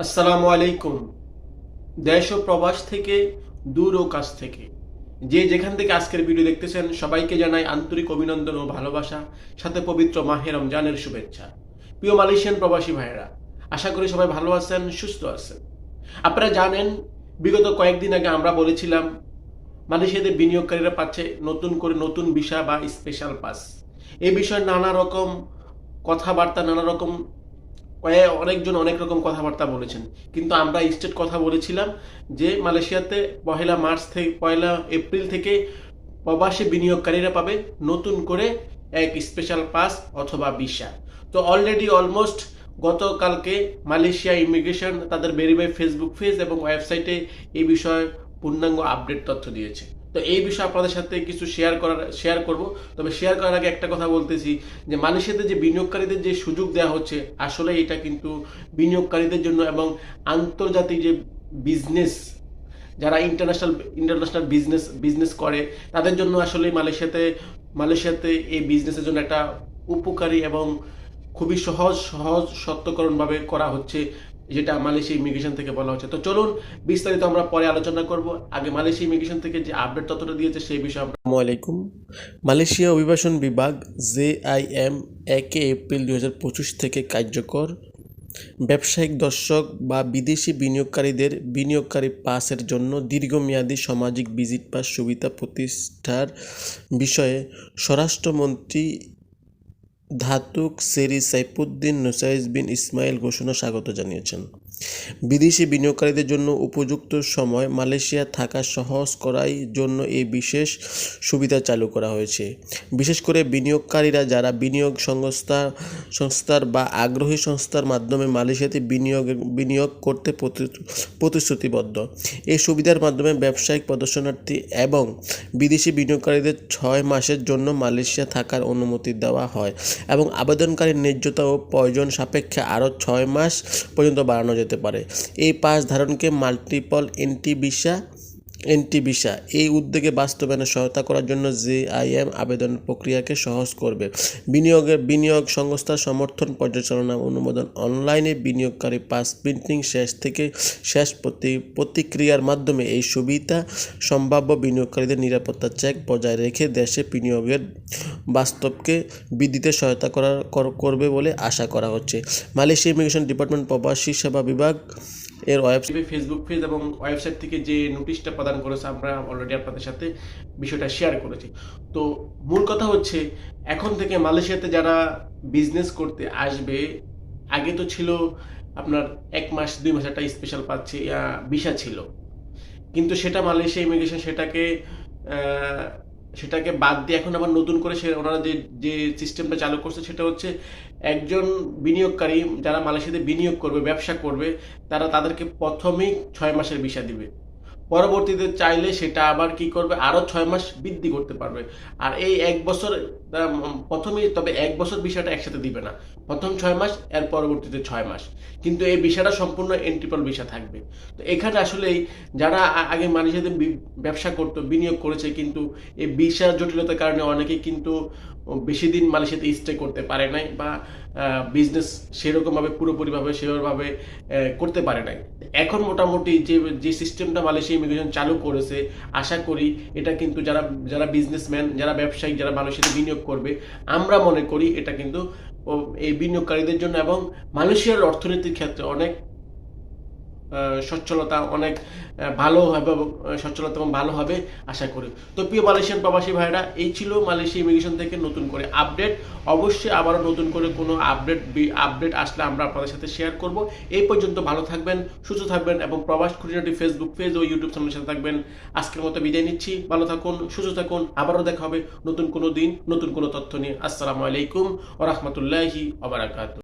আসসালামু আলাইকুম। দেশ ও প্রবাস থেকে, দূর ও কাছ থেকে। যে যেখান থেকে আজকের ভিডিও দেখতেছেন, সবাইকে জানাই আন্তরিক অভিনন্দন ও ভালোবাসা, সাথে পবিত্র মাহে রমজানের শুভেচ্ছা। প্রিয় মালয়েশিয়ান প্রবাসী ভাইয়েরা, আশা করি সবাই ভালো আছেন, সুস্থ আছেন। আপনারা জানেন, বিগত কয়েকদিন আগে আমরা বলেছিলাম, মালয়েশিয়াতে বিনিয়োগকারীরা পাচ্ছে নতুন করে নতুন ভিসা বা স্পেশাল পাস এই বিষয়ে নানা রকম কথাবার্তা, নানা রকম অনেকজন অনেক রকম কথাবার্তা বলেছেন। কিন্তু আমরা স্টেট কথা বলেছিলাম যে মালয়েশিয়াতে পহেলা মার্চ থেকে পয়লা এপ্রিল থেকে প্রবাসী বিনিয়োগকারীরা পাবে নতুন করে এক স্পেশাল পাস অথবা ভিসা তো অলরেডি অলমোস্ট গতকালকে মালয়েশিয়া ইমিগ্রেশন তাদের ভেরিফাই ফেসবুক পেজ এবং ওয়েবসাইটে এই বিষয়ে পূর্ণাঙ্গ আপডেট তথ্য দিয়েছে। তো এই বিষয়ে আপনাদের সাথে কিছু শেয়ার করার শেয়ার করব। তবে শেয়ার করার আগে একটা কথা বলতেছি, যে মালয়েশিয়াতে যে বিনিয়োগকারীদের যে সুযোগ দেওয়া হচ্ছে, আসলে এটা কিন্তু বিনিয়োগকারীদের জন্য এবং আন্তর্জাতিক যে বিজনেস যারা ইন্টারন্যাশনাল ইন্টারন্যাশনাল বিজনেস বিজনেস করে, তাদের জন্য আসলে মালয়েশিয়াতে মালয়েশিয়াতে এই বিজনেসের জন্য একটা উপকারী এবং খুবই সহজ সহজ, সত্যকরণভাবে করা হচ্ছে। যেটা মালয়েশিয়া ইমিগ্রেশন থেকে বলা হচ্ছে। তো চলুন, বিস্তারিত আমরা পরে আলোচনা করব। আগে মালয়েশিয়া ইমিগ্রেশন থেকে যে আপডেট তথ্যটা দিয়েছে, সেই বিষয়ে আমরা আলাইকুম। মালয়েশিয়া অভিবাসন বিভাগ, জে আই এম, একে এপ্রিল দু হাজার পঁচিশ থেকে কার্যকর। ব্যবসায়িক দর্শক বা বিদেশি বিনিয়োগকারীদের বিনিয়োগকারী পাসের জন্য দীর্ঘমেয়াদী সামাজিক ভিজিট পাস সুবিধা প্রতিষ্ঠার বিষয়ে স্বরাষ্ট্রমন্ত্রী ধাতুক সেরি সাইফুদ্দিন নুসাইজ বিন ইসমাইল ঘোষণা স্বাগত জানিয়েছেন। বিদেশি বিনিয়োগকারীদের জন্য উপযুক্ত সময় মালয়েশিয়া থাকা সহজ করাই জন্য এই বিশেষ সুবিধা চালু করা হয়েছে। বিশেষ করে বিনিয়োগকারীরা যারা বিনিয়োগ সংস্থা, সংস্থার বা আগ্রহী সংস্থার মাধ্যমে মালয়েশিয়াতে বিনিয়োগ বিনিয়োগ করতে প্রতি- প্রতিশ্রুতিবদ্ধ। এই সুবিধার মাধ্যমে ব্যবসায়িক প্রদর্শনার্থী এবং বিদেশি বিনিয়োগকারীদের ছয় মাসের জন্য মালয়েশিয়া থাকার অনুমতি দেওয়া হয় এবং আবেদনকারীর ন্যায্যতা ও প্রয়োজন সাপেক্ষে আরও ছয় মাস পর্যন্ত বাড়ানো যেতে পারে। এই pass ধারণকে multiple entry visa entry visa, এই উদ্যোগে বাস্তবায়নে সহায়তা করার জন্য জেআইএম আবেদন প্রক্রিয়াকে সহজ করবে। বিনিয়োগের বিনিয়োগ সংস্থার সমর্থন পর্যালোচনা অনুমোদন অনলাইনে বিনিয়োগকারী পাস প্রিন্টিং শেষ থেকে শেষ প্রতি, প্রতিক্রিয়ার মাধ্যমে এই সুবিধা সম্ভাব্য বিনিয়োগকারীদের নিরাপত্তা চেক বজায় রেখে দেশে বিনিয়োগের বাস্তবকে বৃদ্ধিতে সহায়তা কর- করবে বলে আশা করা হচ্ছে। মালয়েশিয়া ইমিগ্রেশন ডিপার্টমেন্ট প্রবাসী সেবা বিভাগ এর ওয়েবসাইট ফেসবুক পেজ এবং ওয়েবসাইট থেকে যে নোটিশটা প্রদান করেছে, আমরা অলরেডি আপনাদের সাথে বিষয়টা শেয়ার করেছি। তো মূল কথা হচ্ছে, এখন থেকে মালয়েশিয়াতে যারা বিজনেস করতে আসবে, আগে তো ছিল আপনার এক মাস, দুই মাস একটা স্পেশাল পাচ্ছে ভিসা ছিল। কিন্তু সেটা মালয়েশিয়া ইমিগ্রেশন সেটাকে সেটাকে বাদ দিয়ে এখন আবার নতুন করে সে ওনারা যে যে সিস্টেমটা চালু করছে সেটা হচ্ছে একজন বিনিয়োগকারী, যারা মালয়েশিয়াতে বিনিয়োগ করবে, ব্যবসা করবে, তারা তাদেরকে প্রথমেই ছয় মাসের ভিসা দিবে। পরবর্তীতে চাইলে সেটা আবার কি করবে? আরও ছয় মাস বৃদ্ধি করতে পারবে। আর এই এক বছর আহ, প্রথমেই তবে এক বছর বিষয়টা একসাথে দিবে না। প্রথম ছয় মাস এর পরবর্তীতে ছয় মাস। কিন্তু এই বিষয়টা সম্পূর্ণ এন্ট্রিপল বিষয় থাকবে। তো এখানে আসলেই যারা আগে মানুষের ব্যবসা করতো বিনিয়োগ করেছে কিন্তু এই ভিসা জটিলতার কারণে অনেকেই কিন্তু বেশি দিন মালয়েশিয়াতে স্টে করতে পারে নাই বা বিজনেস সেরকমভাবে, পুরোপুরিভাবে, সেভাবে করতে পারে নাই। এখন মোটামুটি যে যে সিস্টেমটা মালয়েশিয়া ইমিগ্রেশন চালু করেছে, আশা করি এটা কিন্তু যারা যারা বিজনেসম্যান যারা ব্যবসায়ী, যারা মালয়েশিয়াতে বিনিয়োগ করবে, আমরা মনে করি এটা কিন্তু এই বিনিয়োগকারীদের জন্য এবং মালয়েশিয়ার অর্থনীতির ক্ষেত্রে অনেক সচ্ছলতা অনেক ভালো হবে সচ্ছলতা এবং ভালো হবে, আশা করি। তো প্রিয় মালয়েশিয়ান প্রবাসী ভাইরা এই ছিল মালয়েশিয়া ইমিগ্রেশন থেকে নতুন করে আপডেট। অবশ্যই আবারও নতুন করে কোনো আপডেট আপডেট আসলে আমরা আপনাদের সাথে শেয়ার করব। এই পর্যন্ত ভালো থাকবেন, সুস্থ থাকবেন এবং প্রবাস খুঁটিনাটি ফেসবুক পেজ ও ইউটিউব চ্যানেলের সাথে থাকবেন। আজকের মতো বিদায় নিচ্ছি। ভালো থাকুন, সুস্থ থাকুন। আবারও দেখা হবে নতুন কোনো দিন, নতুন কোনো তথ্য নিয়ে। আসসালামু আলাইকুম ও রহমতুল্লাহি ওবারাকাতু